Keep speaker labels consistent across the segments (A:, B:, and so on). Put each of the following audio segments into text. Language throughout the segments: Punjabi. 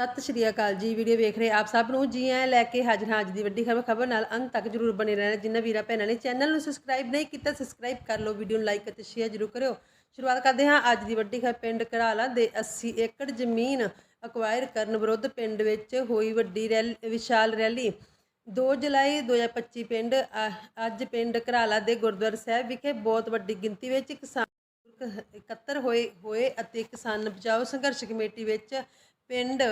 A: ਸਤਿ ਸ਼੍ਰੀ ਅਕਾਲ ਜੀ, ਵੀਡੀਓ ਵੇਖ ਰਹੇ ਆਪ ਸਭ ਨੂੰ। ਜੀ ਐ ਲੈ ਕੇ ਹਾਜ਼ਰ ਹਾਂ ਅੱਜ ਦੀ ਵੱਡੀ ਖਬਰ ਖਬਰ ਨਾਲ ਅੰਤ ਤੱਕ ਜਰੂਰ ਬਣੇ ਰਹਿਣਾ। ਜਿੰਨਾ ਵੀਰਾ ਭੈਣਾਂ ਨੇ ਚੈਨਲ ਨੂੰ ਸਬਸਕ੍ਰਾਈਬ ਨਹੀਂ ਕੀਤਾ ਸਬਸਕ੍ਰਾਈਬ ਕਰ ਲਓ, ਵੀਡੀਓ ਨੂੰ ਲਾਈਕ ਅਤੇ ਸ਼ੇਅਰ ਜਰੂਰ ਕਰਿਓ। ਸ਼ੁਰੂਆਤ ਕਰਦੇ ਹਾਂ ਅੱਜ ਦੀ ਵੱਡੀ ਖਬਰ, ਪਿੰਡ ਘਰਾਲਾ ਦੇ 80 ਏਕੜ ਜ਼ਮੀਨ ਅਕਵਾਇਰ ਕਰਨ ਵਿਰੁੱਧ ਪਿੰਡ ਵਿੱਚ ਹੋਈ ਵੱਡੀ ਰੈਲੀ, ਵਿਸ਼ਾਲ ਰੈਲੀ। 2 ਜੁਲਾਈ 2025 ਪਿੰਡ ਅ- ਅੱਜ ਪਿੰਡ ਘਰਾਲਾ ਦੇ ਗੁਰਦੁਆਰਾ ਸਾਹਿਬ ਵਿਖੇ ਬਹੁਤ ਵੱਡੀ ਗਿਣਤੀ ਵਿੱਚ ਕਿਸਾਨ, ਇਕੱਤਰ ਹੋਏ ਹੋਏ ਅਤੇ ਕਿਸਾਨ ਬਚਾਓ ਸੰਘਰਸ਼ ਕਮੇਟੀ ਵਿੱਚ ਪਿੰਡ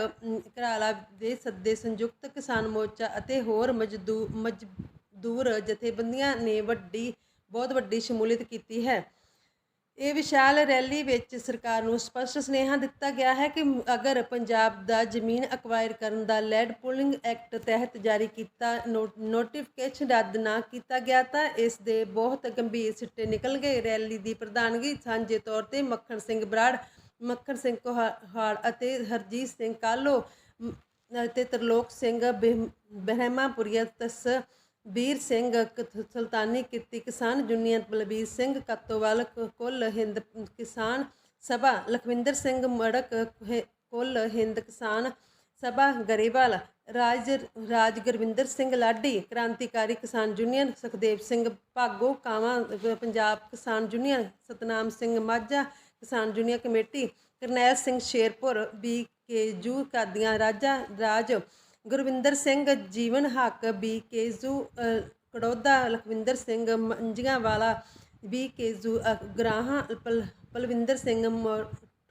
A: ਘਰਾਲਾ ਦੇ ਸੱਦੇ ਸੰਯੁਕਤ ਕਿਸਾਨ ਮੋਰਚਾ ਅਤੇ ਹੋਰ ਮਜ਼ਦੂ, ਮਜ਼ਦੂਰ ਜਥੇਬੰਦੀਆਂ ਨੇ ਵੱਡੀ, ਬਹੁਤ ਵੱਡੀ ਸ਼ਮੂਲੀਅਤ ਕੀਤੀ ਹੈ। ਇਹ ਵਿਸ਼ਾਲ ਰੈਲੀ ਵਿੱਚ ਸਰਕਾਰ ਨੂੰ ਸਪਸ਼ਟ ਸੁਨੇਹਾ ਦਿੱਤਾ ਗਿਆ ਹੈ ਕਿ ਅਗਰ ਪੰਜਾਬ ਦਾ ਜ਼ਮੀਨ ਅਕਵਾਇਰ ਕਰਨ ਦਾ ਲੈਡ ਪੁਲਿੰਗ ਐਕਟ ਤਹਿਤ ਜਾਰੀ ਕੀਤਾ, ਨੋ- ਨੋਟੀਫਿਕੇਸ਼ਨ ਰੱਦ ਨਾ ਕੀਤਾ ਗਿਆ ਤਾਂ ਇਸ ਦੇ ਬਹੁਤ ਗੰਭੀਰ ਸਿੱਟੇ ਨਿਕਲ ਗਏ ਰੈਲੀ ਦੀ ਪ੍ਰਧਾਨਗੀ ਸਾਂਝੇ ਤੌਰ ਤੇ ਮੱਖਣ ਸਿੰਘ ਬਰਾੜ ਮੱਖਣ ਸਿੰਘ ਕੋਹਾੜ ਅਤੇ ਹਰਜੀਤ ਸਿੰਘ ਕਾਲੋ ਅਤੇ ਤਰਲੋਕ ਸਿੰਘ ਬਿਹ- ਬਹਿਮਾਪੁਰੀਆ ਤਸ ਵੀਰ ਸਿੰਘ ਕ- ਸੁਲਤਾਨੀ ਕਿਰਤੀ ਕਿਸਾਨ ਯੂਨੀਅਨ ਬਲਬੀਰ ਸਿੰਘ ਕੱਤੋਵਾਲ ਕੁੱਲ ਹਿੰਦ ਕਿਸਾਨ ਸਭਾ ਲਖਵਿੰਦਰ ਸਿੰਘ ਮੜਕ ਕੁੱਲ ਹਿੰਦ ਕਿਸਾਨ ਸਭਾ ਗਰੇਵਾਲ ਰਾਜ ਰਾਜ Gurvinder Singh Ladi Krantikari Kisan Union Sukhdev Singh Bhago Kawan Punjab Kisan Union Satnam Singh Majha Kisan union committee Karnail Singh Sherpur B K U Qadian ਰਾਜਾ ਰਾਜ ਗੁਰਵਿੰਦਰ ਸਿੰਘ ਜੀਵਨ ਹੱਕ ਬੀ ਕੇਜੂ ਅ, ਕੜੋਦਾ ਲਖਵਿੰਦਰ ਸਿੰਘ ਮੰਜੀਆਂ ਵਾਲਾ ਬੀ ਕੇਜੂ ਅ, ਗਰਾਹਾਂ ਪਲ- ਪਲਵਿੰਦਰ ਸਿੰਘ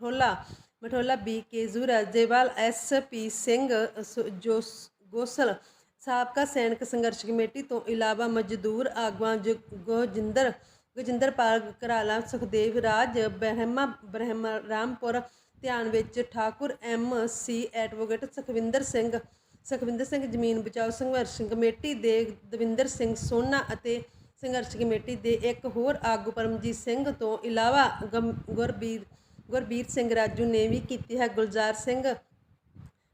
A: ਠੋਲਾ ਮਠੋਲਾ B K U Rajewal S P Singh ਸ- ਜੋਸ ਗੋਸਲ ਸਾਬਕਾ ਸੈਨਿਕ ਸੰਘਰਸ਼ ਕਮੇਟੀ ਤੋਂ ਇਲਾਵਾ ਮਜ਼ਦੂਰ ਆਗੂਆਂ ਜ- ਗੋਜਿੰਦਰ ਗਜਿੰਦਰਪਾਲ ਘਰਾਲਾ, ਸੁਖਦੇਵ ਰਾਜ, ਬਹਿਮਾ, ਬ੍ਰਹਮ ਰਾਮਪੁਰ, ਧਿਆਨ ਵਿੱਚ Thakur, M C advocate Sukhwinder Singh Sukhwinder Singh, ਜ਼ਮੀਨ ਬਚਾਓ, ਸੰਘਰਸ਼ ਕਮੇਟੀ ਦੇ ਦਵਿੰਦਰ ਸਿੰਘ ਸੋਨਾ ਅਤੇ ਸੰਘਰਸ਼ ਕਮੇਟੀ ਦੇ ਇੱਕ ਹੋਰ ਆਗੂ ਪਰਮਜੀਤ ਸਿੰਘ ਤੋਂ ਇਲਾਵਾ ਗਮ- ਗੁਰਬੀਰ ਗੁਰਬੀਰ ਸਿੰਘ ਰਾਜੂ ਨੇ ਵੀ ਕੀਤੀ ਹੈ। ਗੁਲਜ਼ਾਰ ਸਿੰਘ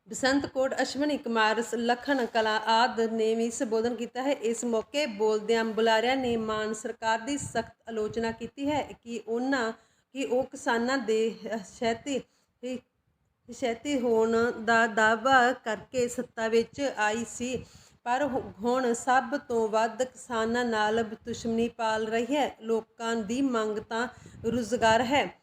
A: ਬਸੰਤ ਕੋਟ ਅਸ਼ਵਨੀ ਕੁਮਾਰ, ਸ- ਲਖਨ ਕਲਾ ਆਦ ਨੇ ਵੀ ਸੰਬੋਧਨ ਕੀਤਾ ਹੈ। ਇਸ ਮੌਕੇ ਬੋਲਦਿਆਂ ਬੁਲਾਰਿਆਂ ਨੇ ਮਾਨ ਸਰਕਾਰ ਦੀ ਸਖਤ ਆਲੋਚਨਾ ਕੀਤੀ ਹੈ ਕਿ ਉਹਨਾਂ, ਕਿ ਉਹ ਕਿਸਾਨਾਂ ਦੇ ਸ਼ੈਤੀ ਸ਼ੈਤੀ ਹੋਣ ਦਾ ਦਾਅਵਾ ਕਰਕੇ ਸੱਤਾ ਵਿੱਚ ਆਈ ਸੀ। ਪਰ ਹੁਣ ਸਭ ਤੋਂ ਵੱਧ ਕਿਸਾਨਾਂ ਨਾਲ ਦੁਸ਼ਮਣੀ ਪਾਲ ਰਹੀ ਹੈ। ਲੋਕਾਂ ਦੀ ਮੰਗ ਤਾਂ ਰੁਜ਼ਗਾਰ ਹੈ।